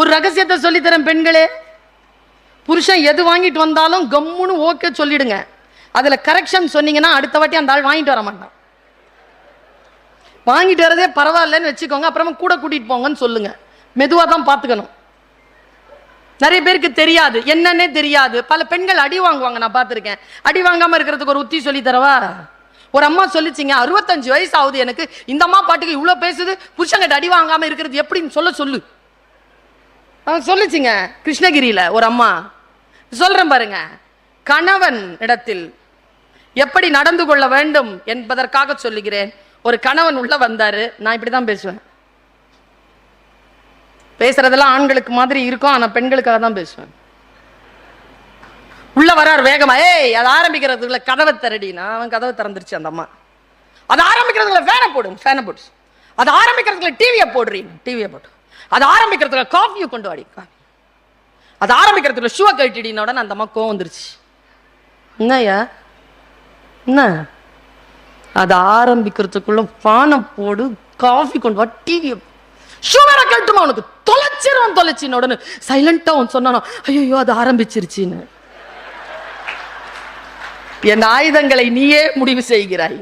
ஒரு ரகசியத்தை சொல்லித்தரேன் பெண்களே. புருஷன் எது வாங்கிட்டு வந்தாலும் கம்முன்னு ஓகே சொல்லிடுங்க. அதுல கரெக்ஷன் சொன்னீங்கன்னா அடுத்த வாட்டி அந்த ஆள் வாங்கிட்டு வர மாட்டான். வாங்கிட்டு வரதே பரவாயில்லன்னு வச்சுக்கோங்க அப்புறமா கூட கூட்டிட்டு போங்கன்னு சொல்லுங்க. மெதுவாக தான் பார்த்துக்கணும் நிறைய பேருக்கு தெரியாது. என்னன்னே தெரியாது. பல பெண்கள் அடி வாங்குவாங்க நான் பார்த்துருக்கேன். அடி வாங்காம இருக்கிறதுக்கு ஒரு உத்தி சொல்லி தரவா? ஒரு அம்மா சொல்லிச்சிங்க அறுபத்தஞ்சு வயசு ஆகுது எனக்கு. இந்த அம்மா பாட்டுக்கு இவ்வளோ பேசுது புருஷங்கிட்ட அடி வாங்காமல் இருக்கிறது எப்படின்னு சொல்ல சொல்லு. ஆ, கிருஷ்ணகிரியில் ஒரு அம்மா. சொல்கிறேன் பாருங்க கணவன் இடத்தில் எப்படி நடந்து கொள்ள வேண்டும் என்பதற்காக சொல்லுகிறேன். ஒரு கணவன் உள்ள வந்தாரு நான் இப்படி தான் பேசுவேன். பேசுறதெல்லாம் ஆண்களுக்கு மாதிரி இருக்கும் ஆனால் பெண்களுக்காக தான் பேசுவேன். உள்ள வரார் வேகமா. ஏய் அது ஆரம்பிக்கிறதுக்குள்ள கதவை திரடினா அவன் கதவை திறந்துருச்சு அந்த அம்மா. அது ஆரம்பிக்கிறதுக்குள்ள ஃபேனை போடும் ஃபேனை போட்டு அது ஆரம்பிக்கிறதுக்குள்ள டிவியை போடுறீங்க டிவியை போட்டு அது ஆரம்பிக்கிறதுக்குள்ள காஃபியை கொண்டு வாடி காஃபி அது ஆரம்பிக்கிறதுக்குள்ள ஷூவை கட்டிடின உடனே அந்த அம்மா கோவம் வந்துருச்சு. என்னய்யா? என்ன? அது ஆரம்பிக்கிறதுக்குள்ள பானை போடு காஃபி கொண்டு வா டிவியை ஷூ வேற கட்டுமா உனக்கு? தொலைச்சிரும் தொலைச்சின உடனே. சைலண்டா உன் சொன்னானோ ஐயோ அது ஆரம்பிச்சிருச்சின்னு. என் ஆயுதங்களை நீயே முடிவு செய்கிறாய்.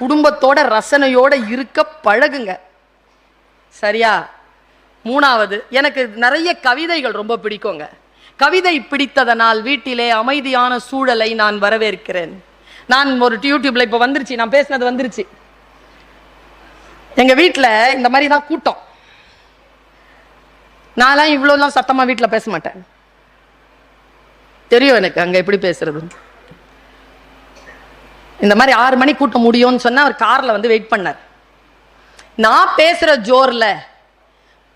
குடும்பத்தோட ரசனையோட இருக்க பழகுங்க. சரியா? மூணாவது எனக்கு நிறைய கவிதைகள் ரொம்ப பிடிக்குங்க. கவிதை பிடித்ததனால் வீட்டிலே அமைதியான சூழலை நான் வரவேற்கிறேன். நான் ஒரு யூடியூப்ல இப்போ வந்துருச்சு நான் பேசினது வந்துருச்சு. எங்க வீட்டில் இந்த மாதிரி தான் கூட்டம். நான்லாம் இவ்வளோலாம் சத்தமாக வீட்டில் பேச மாட்டேன். தெரியும் எனக்கு அங்கே எப்படி பேசுறது. இந்த மாதிரி ஆறு மணி கூட்டம் முடியும்னு சொன்னால் அவர் காரில் வந்து வெயிட் பண்ணார். நான் பேசுகிற ஜோரில்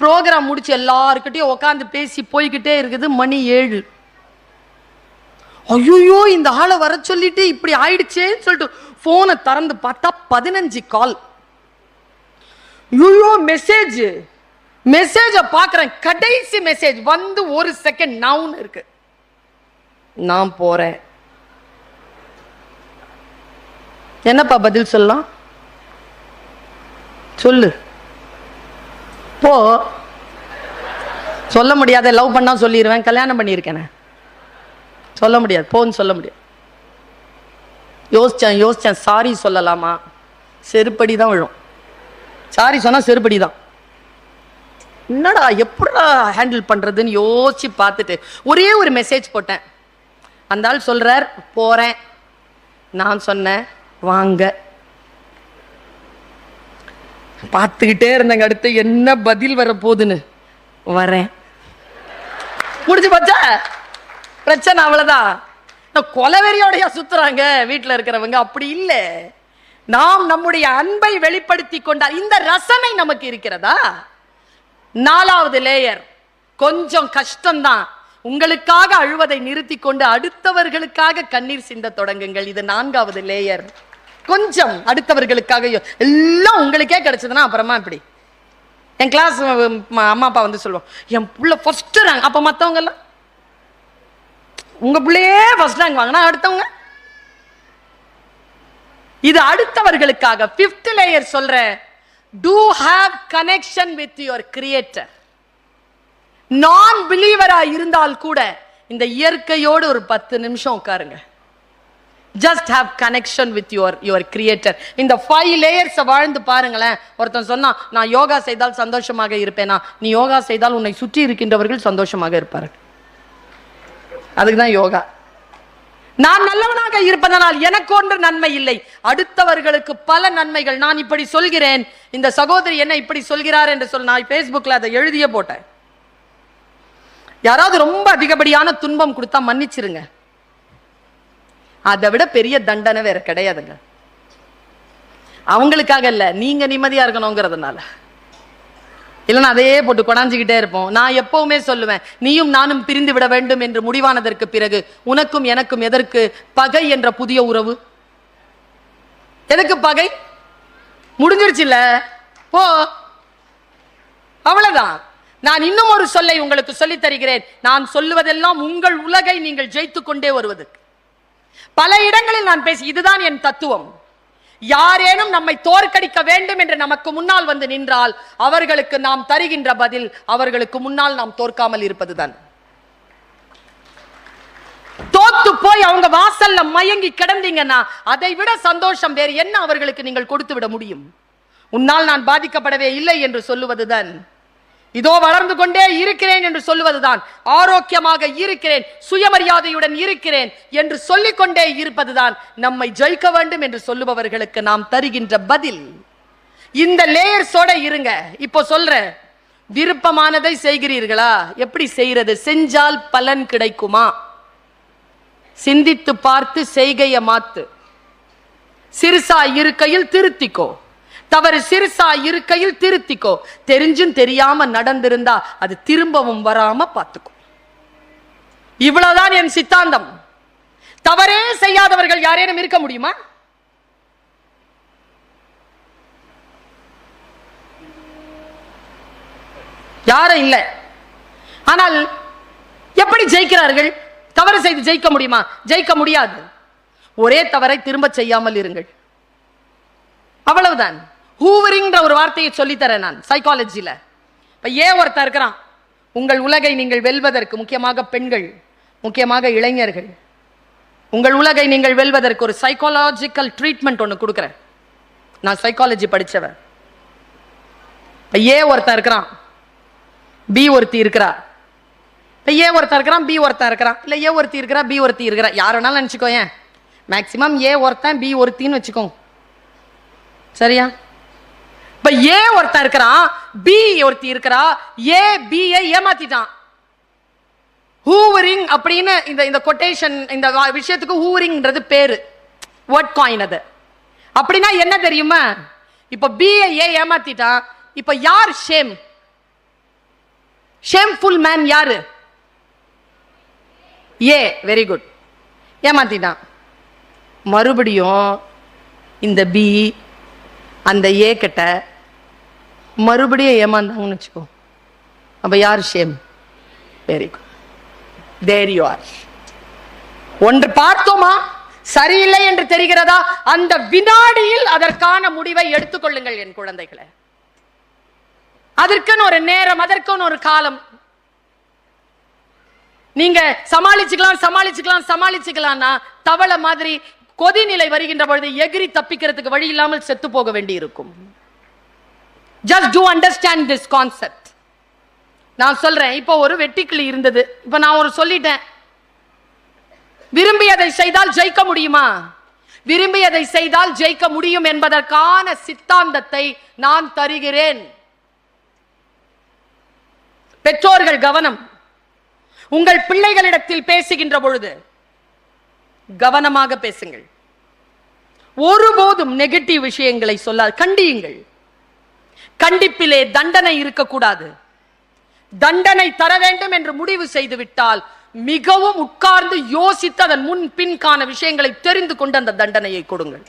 ப்ரோக்ராம் முடிச்சு எல்லாருக்கிட்டையும் உட்காந்து பேசி போய்கிட்டே இருக்குது மணி ஏழு. ஐயோ இந்த ஆளை வர சொல்லிட்டு இப்படி ஆயிடுச்சேன்னு சொல்லிட்டு போனை திறந்து பார்த்தா பதினஞ்சு கால் ஐயோ மெசேஜ் மெசேஜை பார்க்குறேன். கடைசி மெசேஜ் வந்து ஒரு செகண்ட் நவுன் இருக்கு. நான் போறேன். என்னப்பா பதில் சொல்லலாம்? சொல்லு. போ. சொல்ல முடியாத லவ் பண்ணா சொல்லிடுவேன் கல்யாணம் பண்ணியிருக்கேனே. சொல்ல முடியாது போன்னு சொல்ல முடியாது. யோசித்தேன் யோசித்தேன் சாரி சொல்லலாமா? செருப்படி தான் விழும். சாரி சொன்னால் செருப்படி தான் என்னடா எப்படா ஹேண்டில் பண்ணுறதுன்னு யோசித்து பார்த்துட்டு ஒரே ஒரு மெசேஜ் போட்டேன். அந்த ஆள் சொல்கிறார் போகிறேன் நான் சொன்னேன் வாங்க. பார்த்துக்கிட்டே இருந்தேங்க அடுத்து என்ன பதில் வரப்போகுதுன்னு. வரேன். முடிஞ்சு போச்சா? பிரச்சனை அவ்வளவுதான் நான் சுத்துறாங்க வீட்டில் இருக்கிறவங்க. அப்படி இல்லை. நாம் நம்முடைய அன்பை வெளிப்படுத்தி கொண்டால் இந்த ரசனை நமக்கு இருக்கிறதா? நாலாவது லேயர் கொஞ்சம் கஷ்டம்தான். உங்களுக்காக அழுவதை நிறுத்தி கொண்டு அடுத்தவர்களுக்காக கண்ணீர் சிந்த தொடங்குங்கள். இது நான்காவது லேயர் கொஞ்சம் அடுத்தவர்களுக்காக எல்லாம் உங்களுக்கே கிடைச்சதுன்னா அப்புறமா இப்படி. என் கிளாஸ் அம்மா அப்பா வந்து சொல்லுவோம் என் பிள்ளை ஃபர்ஸ்ட் ரேங்க் அப்போ மத்தவங்க எல்லாம் உங்க பிள்ளையே ஃபர்ஸ்ட் ரேங்க் வாங்கினா அடுத்தவங்க? இது அடுத்தவர்களுக்காக ஃபிஃப்த் லேயர் சொல்ற to have connection with your creator நான் பிலீவரா இருந்தால் கூட இந்த இயற்கையோடு ஒரு பத்து நிமிஷம் உட்காருங்க. Just have connection with your your creator இந்த ஃபைவ் லேயர்ஸை வாழ்ந்து பாருங்களேன். ஒருத்தன் சொன்னால் நான் யோகா செய்தால் சந்தோஷமாக இருப்பேனா? நீ யோகா செய்தால் உன்னை சுற்றி இருக்கின்றவர்கள் சந்தோஷமாக இருப்பார்கள். அதுக்கு தான் யோகா. நான் நல்லவனாக இருப்பதனால் எனக்கு ஒன்று நன்மை இல்லை. அடுத்தவர்களுக்கு பல நன்மைகள். நான் இப்படி சொல்கிறேன். இந்த சகோதரி என்ன இப்படி சொல்கிறார் என்று சொல். நான் ஃபேஸ்புக்கில் அதை எழுதியே போட்டேன். யாராவது ரொம்ப அதிகப்படியான துன்பம் கொடுத்தா மன்னிச்சிருங்க. அதை விட பெரிய தண்டனை வேற கிடையாதுங்க. அவங்களுக்காக இல்லை நீங்க நிம்மதியா இருக்கணுங்கிறதுனால. இல்லைன்னா அதையே போட்டு கொடாஞ்சிக்கிட்டே இருப்போம். நான் எப்பவுமே சொல்லுவேன் நீயும் நானும் பிரிந்து விட வேண்டும் என்று முடிவானதற்கு பிறகு உனக்கும் எனக்கும் எதற்கு பகை என்ற புதிய உறவு? எதுக்கு பகை? முடிஞ்சிருச்சுல்ல. போ. அவ்வளவுதான். நான் இன்னும் ஒரு சொல்லை உங்களுக்கு சொல்லித் தருகிறேன் நான் சொல்லுவதெல்லாம் உங்கள் உலகை நீங்கள் ஜெயித்துக் கொண்டே வருவதற்கு பல இடங்களில் நான் பேசி இதுதான் என் தத்துவம். யாரேனும் நம்மை தோற்கடிக்க வேண்டும் என்று நமக்கு முன்னால் வந்து நின்றால் அவர்களுக்கு நாம் தருகின்ற பதில் அவர்களுக்கு முன்னால் நாம் தோற்காமல் இருப்பதுதான். தோத்து போய் அவங்க வாசல்ல மயங்கி கிடந்தீங்கன்னா அதை விட சந்தோஷம் வேறு என்ன அவர்களுக்கு நீங்கள் கொடுத்து விட முடியும்? உன்னால் நான் பாதிக்கப்படவே இல்லை என்று சொல்லுவதுதான். இதோ வளர்ந்து கொண்டே இருக்கிறேன் என்று சொல்லுவதுதான். ஆரோக்கியமாக இருக்கிறேன் சுயமரியாதையுடன் இருக்கிறேன் என்று சொல்லிக் கொண்டே இருப்பதுதான் நம்மை ஜெயிக்க வேண்டும் என்று சொல்லுபவர்களுக்கு நாம் தருகின்ற பதில். இந்த லேயர்ஸோட இருங்க. இப்போ சொல்றேன் விருப்பமானதை செய்கிறீர்களா? எப்படி செய்யறது செஞ்சால் பலன் கிடைக்குமா? சிந்தித்து பார்த்து செய்கைய மாத்து. சிறுசா இருக்கையில் திருத்திக்கோ. தவறு சிறுசா இருக்கையில் திருத்திக்கோ. தெரிஞ்சும் தெரியாம நடந்திருந்தா அது திரும்பவும் வராம பார்த்துக்கோ. இவ்வளவுதான் என் சித்தாந்தம். தவறே செய்யாதவர்கள் யாரேனும் இருக்க முடியுமா? யாரும் இல்லை. ஆனால் எப்படி ஜெயிக்கிறார்கள்? தவறு செய்து ஜெயிக்க முடியுமா? ஜெயிக்க முடியாது. ஒரே தவறை திரும்ப செய்யாமல் இருங்கள். அவ்வளவுதான். ஹூவரிங்கிற ஒரு வார்த்தையை சொல்லித்தரேன் நான் சைக்காலஜியில் இப்போ ஏன் ஒருத்தர் இருக்கிறான்? உங்கள் உலகை நீங்கள் வெல்வதற்கு முக்கியமாக பெண்கள் முக்கியமாக இளைஞர்கள். உங்கள் உலகை நீங்கள் வெல்வதற்கு ஒரு சைக்காலஜிக்கல் ட்ரீட்மெண்ட் ஒன்று கொடுக்குறேன். நான் சைக்காலஜி படித்தவன் இப்போ ஏ ஒருத்தன் இருக்கிறான்? பி ஒருத்தி இருக்கிறா? இப்போ ஏ ஒருத்தன் இருக்கிறான்? பி ஒருத்தன் இருக்கிறான் இல்லை ஏ ஒருத்தி இருக்கிறா? பி ஒருத்தி இருக்கிறா? யார் வேணாலும் நினச்சிக்கோ ஏன்? மேக்சிமம் ஏ ஒருத்தன் பி ஒருத்தின்னு வச்சுக்கோ சரியா? இப்போ ஏ ஒருத்தன் இருக்கிறான் பி ஒருத்தி இருக்கிறா ஏ பியை ஏமாத்திட்டான். ஹூவரிங் அப்படின்னு இந்த இந்த கொட்டேஷன் இந்த விஷயத்துக்கு ஹூவரிங்ன்றது பேரு. வேர்ட் காயின் அது. அப்படின்னா என்ன தெரியுமா? இப்போ பியை ஏ ஏமாத்திட்டான். இப்போ யார் ஷேம் ஷேம்ஃபுல் மேன் யாரு? ஏ வெரி குட் ஏமாத்திட்டான். மறுபடியும் இந்த பி அந்த ஏ கிட்ட மறுபடியும் ஏமாந்தாங்கன்னு வச்சுக்கோ. அப்போ யார் shame very good there you are ஒன்று பார்த்தோமா? சரியில்லை என்று தெரிகிறதா? அந்த வினாடியில் அதற்கான முடிவை எடுத்துக்கொள்ளுங்கள் என் குழந்தைகளை. அதற்குன்னு ஒரு நேரம் அதற்குன்னு ஒரு காலம். நீங்க சமாளிச்சுக்கலாம் சமாளிச்சுக்கலாம் சமாளிச்சுக்கலாம்னா தவளை மாதிரி கொதிநிலை வருகின்ற பொழுது எகிரி தப்பிக்கிறதுக்கு வழி இல்லாமல் செத்து போக வேண்டி இருக்கும் just to understand this concept நான் சொல்றேன் இப்போ ஒரு வெட்டிக்கிளி இருந்தது. இப்போ நான் ஒரு சொல்லிட்டேன். விரும்பியதை செய்தால் ஜெயிக்க முடியுமா? விரும்பியதை செய்தால் ஜெயிக்க முடியும் என்பதற்கான சித்தாந்தத்தை நான் தருகிறேன். பெற்றோர்கள் கவனம். உங்கள் பிள்ளைகளிடத்தில் பேசுகின்ற பொழுது கவனமாக பேசுங்கள். ஒருபோதும் நெகட்டிவ் விஷயங்களை சொல்லாது. கண்டியுங்கள். கண்டிப்பிலே தண்டனை இருக்கக்கூடாது. தண்டனை தர வேண்டும் என்று முடிவு செய்து விட்டால் மிகவும் உட்கார்ந்து யோசித்து அதன் முன் பின்கான விஷயங்களை தெரிந்து கொண்டு அந்த தண்டனையை கொடுங்கள்.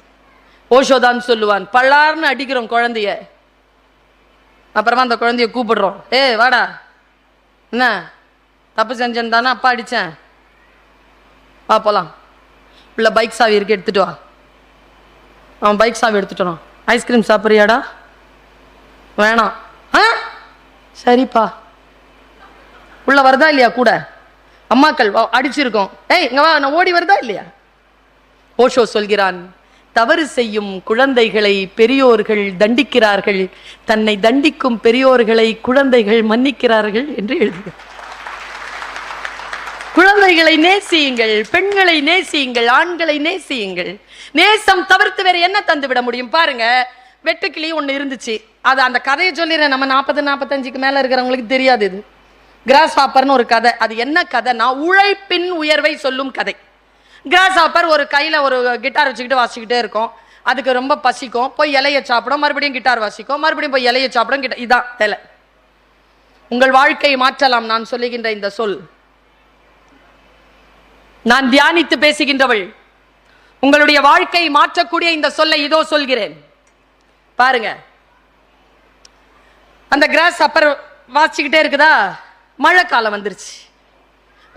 ஓஷோதான் சொல்லுவான் பல்லார்னு அடிக்கிறோம் குழந்தைய. அப்புறமா அந்த குழந்தைய கூப்பிடுறோம் ஏ வாடா. என்ன? தப்பு செஞ்சேன் தானே அப்பா அடித்தேன் வா போலாம். இல்லை பைக் சாவி இருக்கு எடுத்துட்டு வா. அவன் பைக் சாவி எடுத்துட்டு வரான். ஐஸ்கிரீம் சாப்பிட்றியாடா? வேணாம். ஆ? சரிப்பா. உள்ள வருதா இல்லையா கூட? அம்மாக்கள் வா, அடிச்சிருக்கோம். ஏய் இங்க வா நான் ஓடி வருதா இல்லையா? ஓஷோ சொல்கிறான் தவறு செய்யும் குழந்தைகளை பெரியோர்கள் தண்டிக்கிறார்கள். தன்னை தண்டிக்கும் பெரியோர்களை குழந்தைகள் மன்னிக்கிறார்கள் என்று எழுதுகிறார் குழந்தைகளை நேசியுங்கள் பெண்களை நேசியுங்கள் ஆண்களை நேசியுங்கள். நேசம் தவிர்த்து வேற என்ன தந்து விட முடியும்? பாருங்க வெட்டுக்கிளி ஒன்று இருந்துச்சு. அது அந்த கதையை சொல்லிடுறேன். நம்ம நாற்பது நாற்பத்தஞ்சுக்கு மேலே இருக்கிறவங்களுக்கு தெரியாது இது. கிராஸ் ஹாப்பர்னு ஒரு கதை. அது என்ன கதைனா உழைப்பின் உயர்வை சொல்லும் கதை. கிராஸ் ஹாப்பர் ஒரு கையில் ஒரு கிட்டார் வச்சுக்கிட்டு வாசிக்கிட்டே இருக்கும். அதுக்கு ரொம்ப பசிக்கும். போய் இலைய சாப்பிடும். மறுபடியும் கிட்டார் வாசிக்கும். மறுபடியும் போய் இலைய சாப்பிடும். கிட்ட இதான் தெலை உங்கள் வாழ்க்கையை மாற்றலாம். நான் சொல்லுகின்ற இந்த சொல். நான் தியானித்து பேசுகின்றவள். உங்களுடைய வாழ்க்கையை மாற்றக்கூடிய இந்த சொல்லை இதோ சொல்கிறேன். பாருங்க. அந்த கிராஸ் அப்பர் வாசிச்சுக்கிட்டே இருக்குதா? மழை காலம் வந்துருச்சு.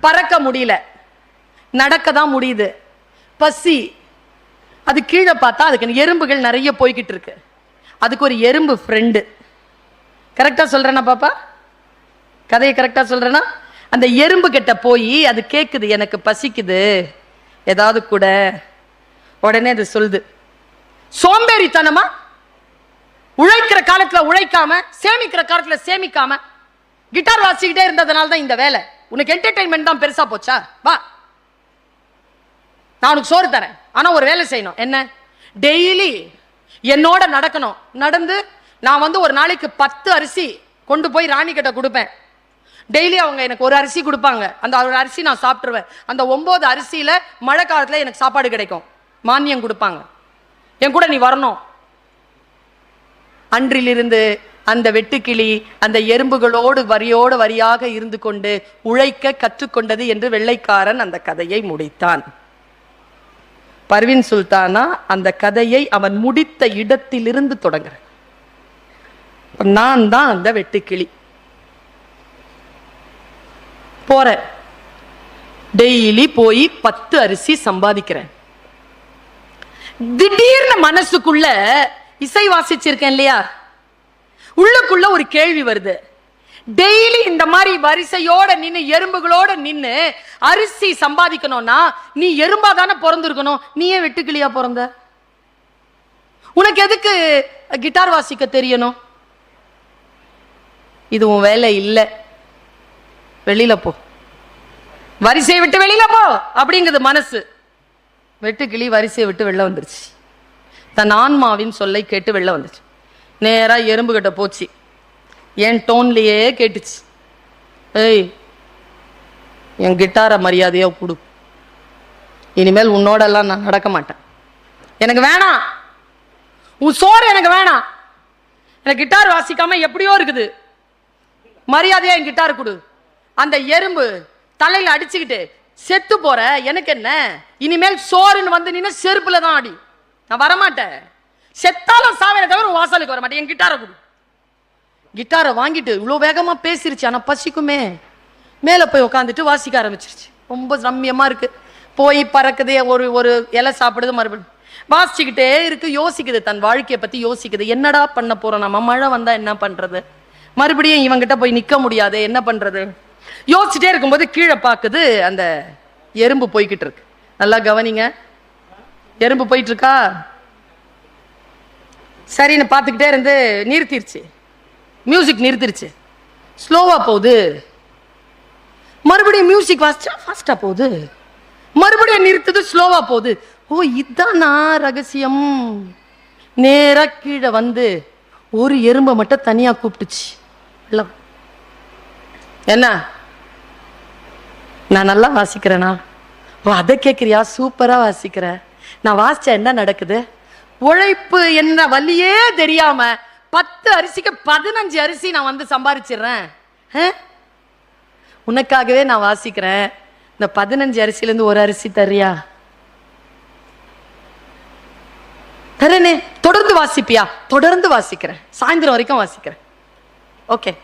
பறக்க முடியல. நடக்க தான் முடியுது. பசி. அது கீழே பார்த்தா அதுக்கு எறும்புகள் நிறைய போய்கிட்டு இருக்கு. அதுக்கு ஒரு எறும்பு ஃப்ரெண்டு கரெக்டாக சொல்கிறேன்னா பாப்பா? கதையை கரெக்டாக சொல்கிறேன்னா அந்த எறும்பு கிட்ட போய் அது கேட்குது எனக்கு பசிக்குது. ஏதாவது கூட. உடனே அது சொல்லுது. சோம்பேறித்தனமா? உழைக்கிற காலத்துல உழைக்காம சேமிக்கிற காலத்துல சேமிக்காம கிட்டார் வாசிக்கிட்டே இருந்ததுனால தான் இந்த வேலை. உனக்கு என்டர்டைன்மெண்ட் தான் பெருசா போச்சா? வா. நான் உனக்கு சோறு தரேன். ஆனா ஒரு வேலை செய்யணும். என்ன? டெய்லி என்னோட நடக்கணும். நடந்து நான் வந்து ஒரு நாளைக்கு பத்து அரிசி கொண்டு போய் ராணி கிட்ட கொடுப்பேன். டெய்லி அவங்க எனக்கு ஒரு அரிசி கொடுப்பாங்க. அந்த ஒரு அரிசி நான் சாப்பிட்டுருவேன். அந்த ஒன்பது அரிசியில மழை காலத்துல எனக்கு சாப்பாடு கிடைக்கும். மானியம் கொடுப்பாங்க. என் கூட நீ வரணும். அன்றிலிருந்து அந்த வெட்டுக்கிளி அந்த எறும்புகளோடு வரியோடு வரியாக இருந்து கொண்டு உழைக்க கற்றுக்கொண்டது என்று வெள்ளைக்காரன் அந்த கதையை முடித்தான். பர்வின் சுல்தானா அந்த கதையை அவன் முடித்த இடத்திலிருந்து தொடங்குறேன். நான் தான் அந்த வெட்டுக்கிளி. போறேன் டெய்லி போய் பத்து அரிசி சம்பாதிக்கிறேன். திடீர்னு மனசுக்குள்ள இசை வாசிச்சிருக்கேன் இல்லையா? உள்ளுக்குள்ள ஒரு கேள்வி வருது. டெய்லி இந்த மாதிரி வரிசையோட நின்று எறும்புகளோட நின்று அரிசி சம்பாதிக்கணும்னா நீ எறும்பா தானே பிறந்திருக்கணும். நீ ஏன் வெட்டுக்கிளியா பிறந்த? உனக்கு எதுக்கு கிட்டார் வாசிக்க தெரியணும்? இது உன் வேலை இல்லை. வெளியில போ. வரிசையை விட்டு வெளியில போ. அப்படிங்குது மனசு. வெட்டுக்கிளி வரிசையை விட்டு வெளில வந்துருச்சு. தன் ஆன்மாவின் சொல்லை கேட்டு வெளில வந்துச்சு. நேராக எறும்பு கிட்ட போச்சு. என் டோன்லேயே கேட்டுச்சு. ஏய் என் கிட்டாரை மரியாதையாக கொடு. இனிமேல் உன்னோடெல்லாம் நான் நடக்க மாட்டேன். எனக்கு வேணாம். உன் சோறு எனக்கு வேணாம். எனக்கு கிட்டார் வாசிக்காம எப்படியோ இருக்குது. மரியாதையா என் கிட்டார் கொடு. அந்த எறும்பு தலையில் அடிச்சுக்கிட்டு செத்து போற. எனக்கு என்ன? இனிமேல் சோறுன்னு வந்து நின்று செருப்புல தான் அடி. நான் வரமாட்டேன். செத்தாலும் சாவேனே தவிர வாசலுக்கு வர மாட்டேன் என் கிட்டாரை கொடு. கிட்டாரை வாங்கிட்டு இவ்வளோ வேகமாக பேசிருச்சு ஆனால் பசிக்குமே. மேலே போய் உட்காந்துட்டு வாசிக்க ஆரம்பிச்சிருச்சு. ரொம்ப ரம்யமாக இருக்குது போய் பறக்குது ஒரு ஒரு இலை சாப்பிடுது மறுபடியும் வாசிச்சுக்கிட்டே இருக்கு. யோசிக்குது தன் வாழ்க்கையை பற்றி யோசிக்குது. என்னடா பண்ண போகிறோம் நம்ம? மழை வந்தால் என்ன பண்ணுறது மறுபடியும் இவங்கிட்ட போய் நிற்க முடியாது. என்ன பண்ணுறது யோசிச்சுட்டே இருக்கும்போது கீழே பார்க்குது அந்த எறும்பு போய்கிட்டு இருக்கு. நல்லா கவனிங்க. எறும்பு போயிட்டு இருக்கா சரின்னு பார்த்துக்கிட்டே இருந்து நிறுத்திருச்சு. மியூசிக் நிறுத்திருச்சு. ஸ்லோவா போகுது. மறுபடியும் மியூசிக் வாசிச்சா ஃபாஸ்டா போகுது. மறுபடியும் நிறுத்துது ஸ்லோவா போகுது. ஓ இதானா ரகசியம்? நேர கீழே வந்து ஒரு எறும்பை மட்டும் தனியா கூப்பிட்டுச்சு. எல்லாம் என்ன? நான் நல்லா வாசிக்கிறேனா? ஓ அதை கேட்குறியா சூப்பராக வாசிக்கிறேன் நான் வாசிச்சா என்ன நடக்குது? உழைப்பு என்ன வழியே தெரியாம பத்து அரிசிக்கு பதினஞ்சு அரிசி நான் வந்து சம்பாரிச்சிடுறேன். உனக்காகவே நான் வாசிக்கிறேன். இந்த பதினஞ்சு அரிசியிலேருந்து ஒரு அரிசி தரியா தரேனே தொடர்ந்து வாசிப்பியா? தொடர்ந்து வாசிக்கிறேன். சாயந்தரம் வரைக்கும் வாசிக்கிறேன். ஓகே.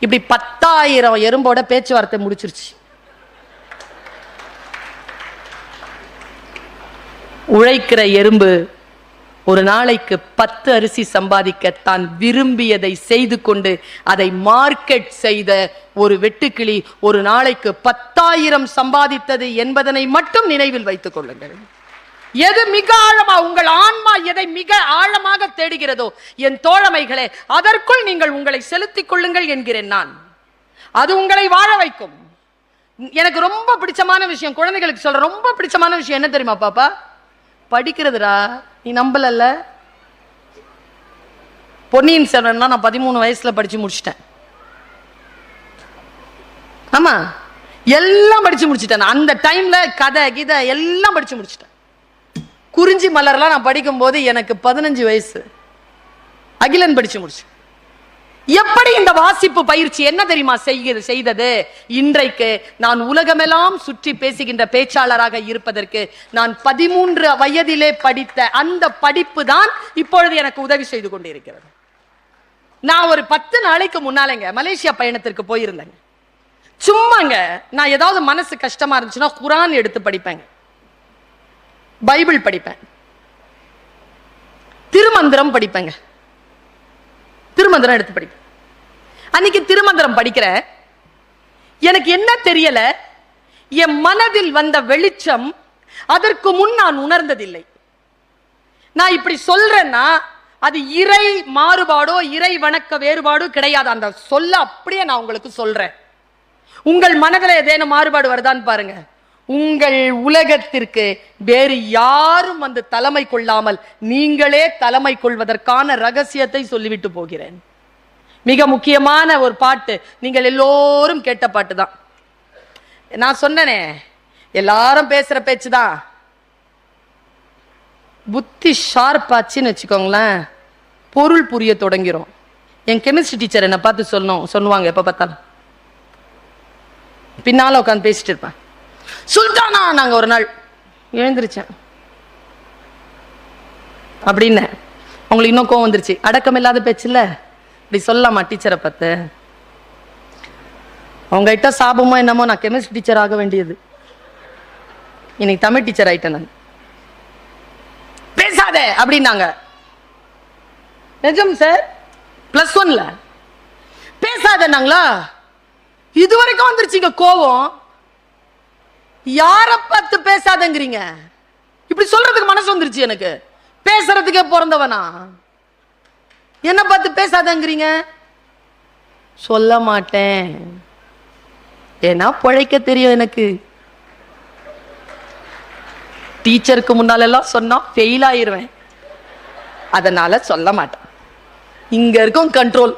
இப்படி பத்தாயிரம் எறும்போட பேச்சுவார்த்தை முடிச்சிருச்சு. உழைக்கிற எறும்பு ஒரு நாளைக்கு பத்து அரிசி சம்பாதிக்க தான் விரும்பியதை செய்து கொண்டு அதை மார்க்கெட் செய்த ஒரு வெட்டுக்கிளி ஒரு நாளைக்கு பத்தாயிரம் சம்பாதித்தது என்பதனை மட்டும் நினைவில் வைத்துக் கொள்ளுங்கள். எது மிக ஆழமா உங்கள் ஆன்மா எதை மிக ஆழமாக தேடுகிறதோ என் தோழமைகளே அதற்குள் நீங்கள் உங்களை செலுத்திக் கொள்ளுங்கள் என்கிறேன் நான். அது உங்களை வாழ வைக்கும். எனக்கு ரொம்ப பிடிச்சமான விஷயம் குழந்தைகளுக்கு சொல்ற ரொம்ப பிடிச்சமான விஷயம் என்ன தெரியுமா பாப்பா? படிக்கிறதுடா நீ நம்பலல்ல? பொன்னியின் செல்வன்னா நான் பதிமூணு வயசுல படிச்சு முடிச்சிட்டேன். ஆமா எல்லாம் படிச்சு முடிச்சிட்டேன். நான். அந்த டைம்ல கதை கீதை எல்லாம் படிச்சு முடிச்சிட்டேன். குறிஞ்சி மலர்லாம் நான் படிக்கும்போது எனக்கு பதினஞ்சு வயசு. அகிலன் படிச்சு முடிச்சேன். எப்படி இந்த வாசிப்பு பயிற்சி என்ன தெரியுமா செய்கிறது செய்தது? இன்றைக்கு நான் உலகமெல்லாம் சுற்றி பேசுகின்ற பேச்சாளராக இருப்பதற்கு நான் பதிமூன்று வயதிலே படித்த அந்த படிப்பு தான் இப்பொழுது எனக்கு உதவி செய்து கொண்டிருக்கிறது. நான் ஒரு பத்து நாளைக்கு முன்னாலேங்க மலேசியா பயணத்திற்கு போயிருந்தேங்க. சும்மாங்க நான் ஏதாவது மனசு கஷ்டமா இருந்துச்சுன்னா குரான் எடுத்து படிப்பேங்க. பைபிள் படிப்பேன். திருமந்திரம் படிப்பேங்க. திருமந்திரம் எடுத்து படிப்பேன். அன்னைக்கு திருமந்திரம் படிக்கிறேன் எனக்கு என்ன தெரியல என் மனதில் வந்த வெளிச்சம் அதற்கு முன் நான் உணர்ந்ததில்லை. நான் இப்படி சொல்றேன்னா அது இறை மாறுபாடோ இறை வணக்க வேறுபாடோ கிடையாது. அந்த சொல்ல அப்படியே நான் உங்களுக்கு சொல்றேன். உங்கள் மனதில் ஏதேனும் மாறுபாடு வருதான்னு பாருங்க. உங்கள் உலகத்திற்கு வேறு யாரும் வந்து தலைமை கொள்ளாமல் நீங்களே தலைமை கொள்வதற்கான ரகசியத்தை சொல்லிவிட்டு போகிறேன். மிக முக்கியமான ஒரு பாட்டு நீங்கள் எல்லோரும் கேட்ட பாட்டு தான். நான் சொன்னனே எல்லாரும் பேசுற பேச்சு தான். புத்தி ஷார்ப்பாச்சுன்னு வச்சுக்கோங்களேன் பொருள் புரிய தொடங்கிரும் என் கெமிஸ்ட்ரி டீச்சர் என்னை பார்த்து சொல்லணும் சொல்லுவாங்க எப்போ பார்த்தாலும். பின்னால் உட்காந்து பேசிட்டு இருப்பேன். சுல்தானா நாங்க ஒரு நாள் எழுந்திருச்சேன். அப்படின்னு. உங்களுக்கு இன்னும் கோவம் வந்துருச்சு. அடக்கம் இல்லாத பேச்சுல இப்படி சொல்லலாமா டீச்சரை பார்த்து? அவங்ககிட்ட சாபமோ என்னமோ நான் கெமிஸ்ட்ரி டீச்சர் ஆக வேண்டியது. இன்னைக்கு தமிழ் டீச்சர் ஆயிட்டேன் நான். பேசாத அப்படின்னாங்க. நிஜம் சார் பிளஸ் ஒன்ல பேசாதன்னாங்களா இது வரைக்கும் வந்துருச்சுங்க கோவம். யார பார்த்து பேசாதங்கிறீங்க? இப்படி சொல்றதுக்கு மனசு வந்துருச்சு எனக்கு. பேசுறதுக்கே பிறந்தவனா? என்ன பார்த்து பேசாதங்கிறீங்க? சொல்ல மாட்டேன். ஏன்னா பிழைக்க தெரியும் எனக்கு. டீச்சருக்கு முன்னால எல்லாம் சொன்னா ஃபெயில் ஆயிருவேன். அதனால சொல்ல மாட்டேன். இங்க இருக்கும் கண்ட்ரோல்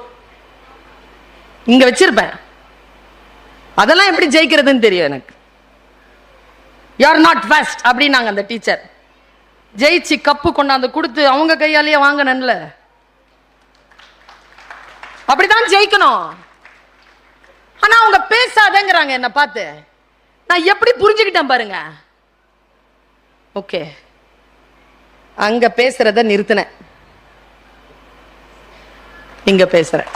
இங்க வச்சிருப்பேன். அதெல்லாம் எப்படி ஜெயிக்கிறதுன்னு தெரியும் எனக்கு. யார் நாட் ஃபஸ்ட் அப்படின்னாங்க அந்த டீச்சர் ஜெயிச்சு கப்பு கொண்டாந்து கொடுத்து அவங்க கையாலேயே வாங்கினேன்ல. அப்படிதான் ஜெயிக்கணும். ஆனா அவங்க பேசாதங்கிறாங்க என்ன பார்த்து. நான் எப்படி புரிஞ்சுக்கிட்டேன் பாருங்க. ஓகே அங்க பேசுறத நிறுத்தினேன். இங்க பேசுறேன்.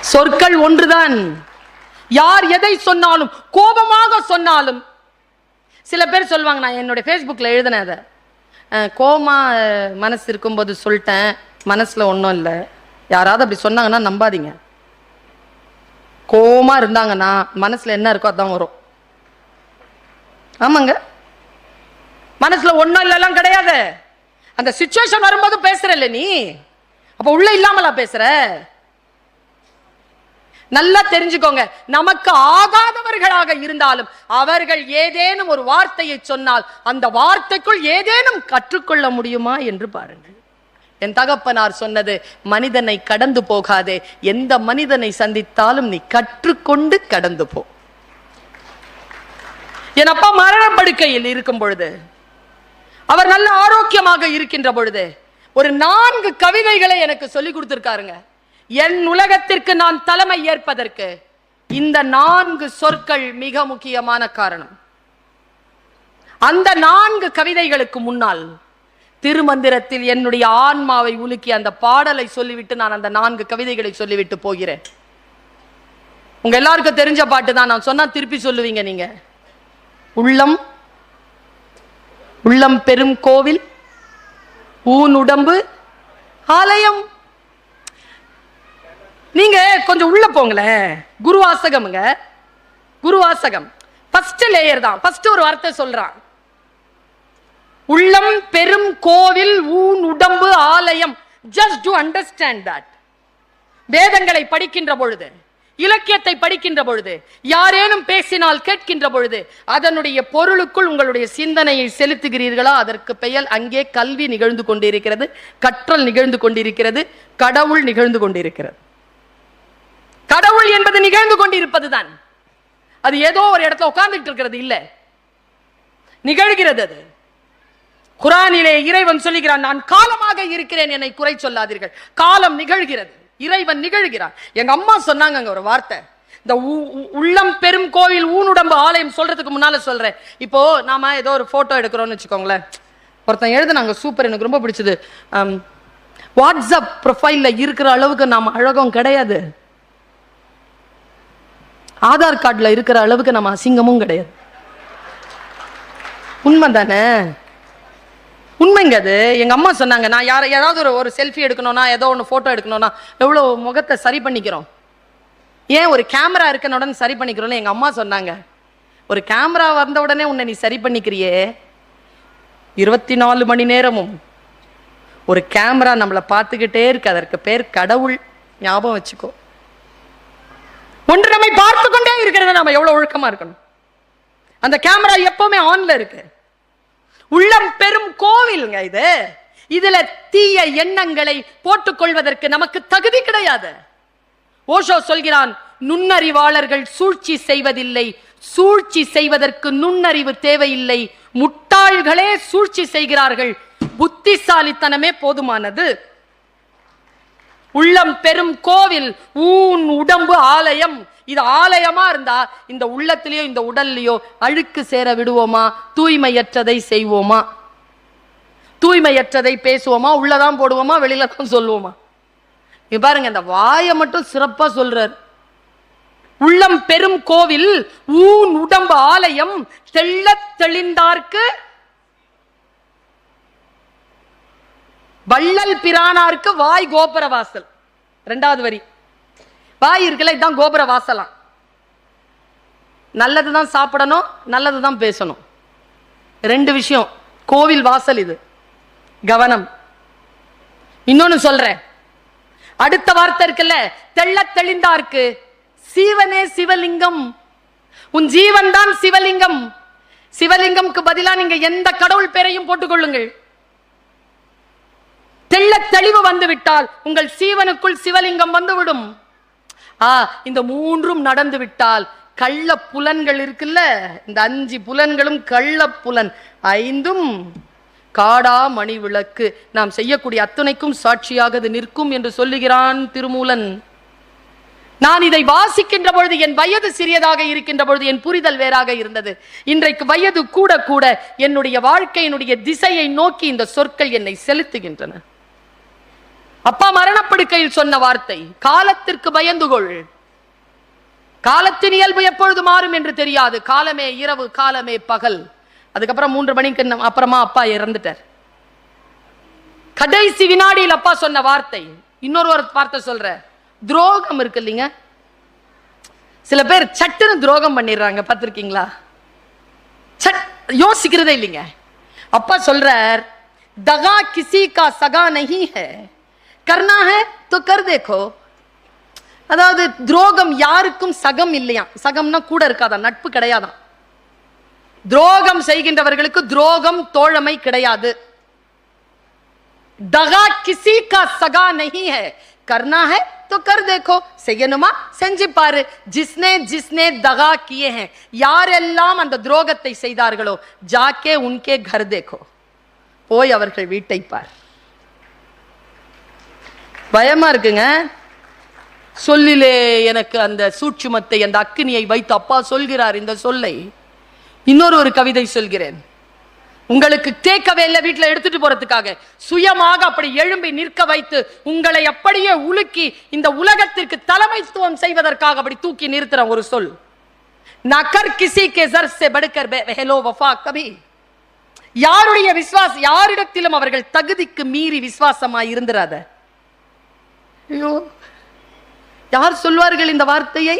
சொற்கள் ஒன்றுதான். யார் எதை சொன்னாலும் கோபமாக சொன்னாலும் சில பேர் சொல்லுவாங்க நான் என்னுடைய ஃபேஸ்புக்கில் எழுதினேன் அதை. கோமா மனசு இருக்கும்போது சொல்லிட்டேன் மனசில் ஒன்றும் இல்லை. யாராவது அப்படி சொன்னாங்கன்னா நம்பாதீங்க. கோமா இருந்தாங்கன்னா மனசில் என்ன இருக்கோ அதான் வரும். ஆமாங்க. மனசில் ஒன்றும் இல்லைலாம் கிடையாது. அந்த சுச்சுவேஷன் வரும்போது பேசுறல்ல நீ? அப்போ உள்ள இல்லாமலா பேசுகிற நல்லா தெரிஞ்சுக்கோங்க. நமக்கு ஆகாதவர்களாக இருந்தாலும் அவர்கள் ஏதேனும் ஒரு வார்த்தையை சொன்னால் அந்த வார்த்தைக்குள் ஏதேனும் கற்றுக்கொள்ள முடியுமா என்று பாருங்கள். என் தகப்பனார் சொன்னது மனிதனை கடந்து போகாதே. எந்த மனிதனை சந்தித்தாலும் நீ கற்றுக்கொண்டு கடந்து போ. என் அப்பா மரணப்படுக்கையில் இருக்கும் பொழுது அவர் நல்ல ஆரோக்கியமாக இருக்கின்ற பொழுது ஒரு நான்கு கவிதைகளை எனக்கு சொல்லி கொடுத்திருக்காருங்க. என் உலகத்திற்கு நான் தலைமை ஏற்பதற்கு இந்த நான்கு சொற்கள் மிக முக்கியமான காரணம். அந்த நான்கு கவிதைகளுக்கு முன்னால் திருமந்திரத்தில் என்னுடைய ஆன்மாவை உலுக்கி அந்த பாடலை சொல்லிவிட்டு நான் அந்த நான்கு கவிதைகளை சொல்லிவிட்டு போகிறேன். உங்க எல்லாருக்கும் தெரிஞ்ச பாட்டு தான். நான் சொன்னா திருப்பி சொல்லுவீங்க நீங்க. உள்ளம் உள்ளம் பெரும் கோவில் ஊன் உடம்பு ஆலயம். நீங்க கொஞ்சம் உள்ள போங்களேன். குருவாசகம்ங்க. குருவாசகம். ஃபர்ஸ்ட் லேயர் தான். ஃபர்ஸ்ட் ஒரு வார்த்தை சொல்றான். உள்ளம் பெரும் கோவில் ஊன் உடம்பு ஆலயம். ஜஸ்ட் டு அண்டர்ஸ்டாண்ட் தட் வேதங்களை படிக்கின்ற பொழுது இலக்கியத்தை படிக்கின்ற பொழுது யாரேனும் பேசினால் கேட்கின்ற பொழுது அதனுடைய பொருளுக்குள் உங்களுடைய சிந்தனையை செலுத்துகிறீர்களா? அதற்கு பெயர் அங்கே கல்வி நிகழ்ந்து கொண்டிருக்கிறது கற்றல் நிகழ்ந்து கொண்டிருக்கிறது கடவுள் நிகழ்ந்து கொண்டிருக்கிறது. கடவுள் என்பது நிகழ்ந்து கொண்டிருப்பதுதான். அது ஏதோ ஒரு இடத்துல உட்கார்ந்துட்டு இருக்கிறது இல்ல. நிகழ்கிறது அது. குரானிலே இறைவன் சொல்லுகிறான் நான் காலமாக இருக்கிறேன் என்னை குறை சொல்லாதீர்கள். காலம் நிகழ்கிறது. இறைவன் நிகழ்கிறான். எங்க அம்மா சொன்னாங்க அங்க ஒரு வார்த்தை. இந்த உ- உள்ளம் பெரும் கோவில் ஊனுடம்பு ஆலயம் சொல்றதுக்கு முன்னால சொல்றேன். இப்போ நாம ஏதோ ஒரு போட்டோ எடுக்கிறோம்னு வச்சுக்கோங்களேன். ஒருத்தன் எழுதுனாங்க சூப்பர் எனக்கு ரொம்ப பிடிச்சது. வாட்ஸ்அப் ப்ரொஃபைல்ல இருக்கிற அளவுக்கு நாம் அழகம் கிடையாது. ஆதார் கார்டில் இருக்கிற அளவுக்கு நம்ம அசிங்கமும் கிடையாது. உண்மை தானே? உண்மைங்க அது. எங்கள் அம்மா சொன்னாங்க நான் யாரை ஏதாவது ஒரு ஒரு செல்ஃபி எடுக்கணும்னா ஏதோ ஒன்று ஃபோட்டோ எடுக்கணும்னா எவ்வளோ முகத்தை சரி பண்ணிக்கிறோம்? ஏன் ஒரு கேமரா இருக்கன உடனே சரி பண்ணிக்கிறோம்னு எங்கள் அம்மா சொன்னாங்க. ஒரு கேமரா வந்த உடனே உன்னை நீ சரி பண்ணிக்கிறியே. இருபத்தி நாலு மணி நேரமும் ஒரு கேமரா நம்மளை பார்த்துக்கிட்டே இருக்கு. அதற்கு பேர் கடவுள். ஞாபகம் வச்சுக்கோ. ஒன்று நம்மை பார்த்து கொண்டே இருக்கிறது. நம்ம எவ்வளவு ஒழுக்கமா இருக்கணும்? அந்த கேமரா எப்பவுமே ஆன்ல இருக்கு. உள்ளம் பெரும் கோவிலுங்க இது. இதுல தீய எண்ணங்களை போட்டுக்கொள்வதற்கு நமக்கு தகுதி கிடையாது. ஓஷோ சொல்கிறான் நுண்ணறிவாளர்கள் சூழ்ச்சி செய்வதில்லை. சூழ்ச்சி செய்வதற்கு நுண்ணறிவு தேவையில்லை. முட்டாள்களே சூழ்ச்சி செய்கிறார்கள். புத்திசாலித்தனமே போதுமானது. உள்ளம் பெரும் கோவில் ஊன் உடம்பு ஆலயம். இது ஆலயமா இருந்தா இந்த உள்ளத்திலேயோ இந்த உடல்லையோ அழுக்கு சேர விடுவோமா? தூய்மையற்றதை செய்வோமா? தூய்மையற்றதை பேசுவோமா? உள்ளதான் போடுவோமா? வெளியில தான் சொல்லுவோமா? இங்க பாருங்க இந்த வாயை மட்டும் சிறப்பா சொல்றார். உள்ளம் பெரும் கோவில் ஊன் உடம்பு ஆலயம் தெள்ள தெளிந்தார்க்கு வள்ளல் பிரானாருக்கு வாய் கோபுர வாசல். ரெண்டாவது வரி. வாய் இருக்குல்ல இதுதான் கோபுர வாசலாம். நல்லது தான் சாப்பிடணும் நல்லது தான் பேசணும். ரெண்டு விஷயம். கோவில் வாசல் இது. கவனம். இன்னொன்னு சொல்றேன். அடுத்த வார்த்தை இருக்குல்ல தெள்ளத் தெளிந்தார்க்கு. சீவனே சிவலிங்கம். உன் ஜீவன் தான் சிவலிங்கம். சிவலிங்கம்க்கு பதிலா நீங்க எந்த கடவுள் பேரையும் போட்டுக்கொள்ளுங்கள். தெள்ள தெளிவு வந்து விட்டால் உங்கள் சீவனுக்குள் சிவலிங்கம் வந்துவிடும். ஆ இந்த மூன்றும் நடந்து விட்டால் கள்ள புலன்கள் இருக்குல்ல? இந்த அஞ்சு புலன்களும் கள்ள புலன். ஐந்தும் காடா மணி விளக்கு. நாம் செய்யக்கூடிய அத்தனைக்கும் சாட்சியாக அது நிற்கும் என்று சொல்லுகிறான் திருமூலன். நான் இதை வாசிக்கின்ற பொழுது என் வயது சிறியதாக இருக்கின்ற பொழுது என் புரிதல் வேறாக இருந்தது. இன்றைக்கு வயது கூட கூட என்னுடைய வாழ்க்கையினுடைய திசையை நோக்கி இந்த சொற்கள் என்னை செலுத்துகின்றன. அப்பா மரணப்படுக்கையில் சொன்ன வார்த்தை காலத்திற்கு பயந்துகொள். காலத்தின் இயல்பு எப்பொழுது மாறும் என்று தெரியாது. காலமே இரவு காலமே பகல். அதுக்கப்புறம் மூன்று மணிக்கு அப்புறமா அப்பா இறந்துட்டார். கடைசி வினாடியில் அப்பா சொன்ன வார்த்தை இன்னொரு ஒரு வார்த்தை சொல்ற துரோகம் இருக்கு இல்லைங்க? சில பேர் சட்டுன்னு துரோகம் பண்ணிடுறாங்க பார்த்துருக்கீங்களா? சட் யோசிக்கிறதே இல்லைங்க. அப்பா சொல்றார் தகா கிசி கா சகா நகி ஹே. करना है तो कर देखो அதாவது துரோகம் யாருக்கும் சகம் இல்லையா சகம்னா கூட இருக்காதான் நட்பு கிடையாதான் துரோகம் செய்கின்றவர்களுக்கு துரோகம் தோழமை கிடையாது दगा किसी का सगा नहीं है करना है तो कर देखो செய்யணுமா செஞ்சு பாரு ஜிஸ்னே ஜிஸ்னே தகா கியே हैं யாரெல்லாம் அந்த துரோகத்தை செய்தார்களோ ஜாக்கே உன்கே घर देखो போய் அவர்கள் வீட்டை பார் பயமா இருக்குங்க. சொல்லிலே எனக்கு அந்த சூட்சுமத்தை அந்த அக்கினியை வைத்து அப்பா சொல்கிறார் இந்த சொல்லை. இன்னொரு ஒரு கவிதை சொல்கிறேன். உங்களுக்கு தேக்கவே இல்லை வீட்டில் எடுத்துட்டு போறதுக்காக. சுயமாக அப்படி எழும்பி நிற்க வைத்து உங்களை அப்படியே உலுக்கி இந்த உலகத்திற்கு தலைமைத்துவம் செய்வதற்காக அப்படி தூக்கி நிறுத்துற ஒரு சொல். நகர் கிசி கே ஜர் சே படுக்கர் ஹெலோ வஃபா கபி. யாருடைய விசுவாஸ் யாரிடத்திலும் அவர்கள் தகுதிக்கு மீறி விசுவாசமாய் இருந்திராத ஐயோ யார் சொல்வார்கள் இந்த வார்த்தையை?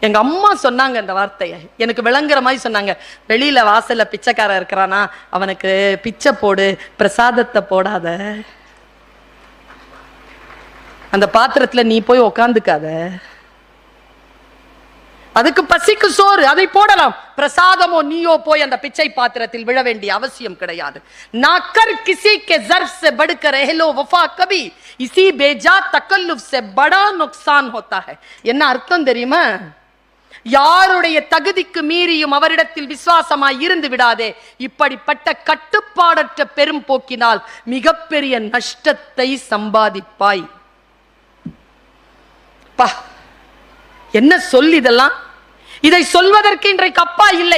எங்க அம்மா சொன்னாங்க இந்த வார்த்தையை. எனக்கு விளங்குற மாதிரி சொன்னாங்க. வெளியில வாசல்ல பிச்சைக்காரன் இருக்கிறானா? அவனுக்கு பிச்சை போடு பிரசாதத்தை போடாத. அந்த பாத்திரத்துல நீ போய் உக்காந்துக்காத. அதுக்கு பசிக்கு சோறு அதை போடலாம் பிரசாதமோ நீயோ போய் அந்த பிச்சை பாத்திரத்தில் விழ வேண்டிய அவசியம் கிடையாது நாக்கர் கிசி के जर्फ से बढ़कर रहलो वफा कभी इसी बेजा तकल्लुफ से बड़ा नुकसान होता है என்ன அர்த்தம் தெரியுமா யாருடைய தகுதிக்கு மீறியும் அவரிடத்தில் விசுவாசமாய் இருந்து விடாதே இப்படிப்பட்ட கட்டுப்பாடற்ற பெரும் போக்கினால் மிகப்பெரிய நஷ்டத்தை சம்பாதிப்பாய் பா என்ன சொல் இதெல்லாம் இதை சொல்வதற்கு இன்றைக்கு அப்பா இல்லை.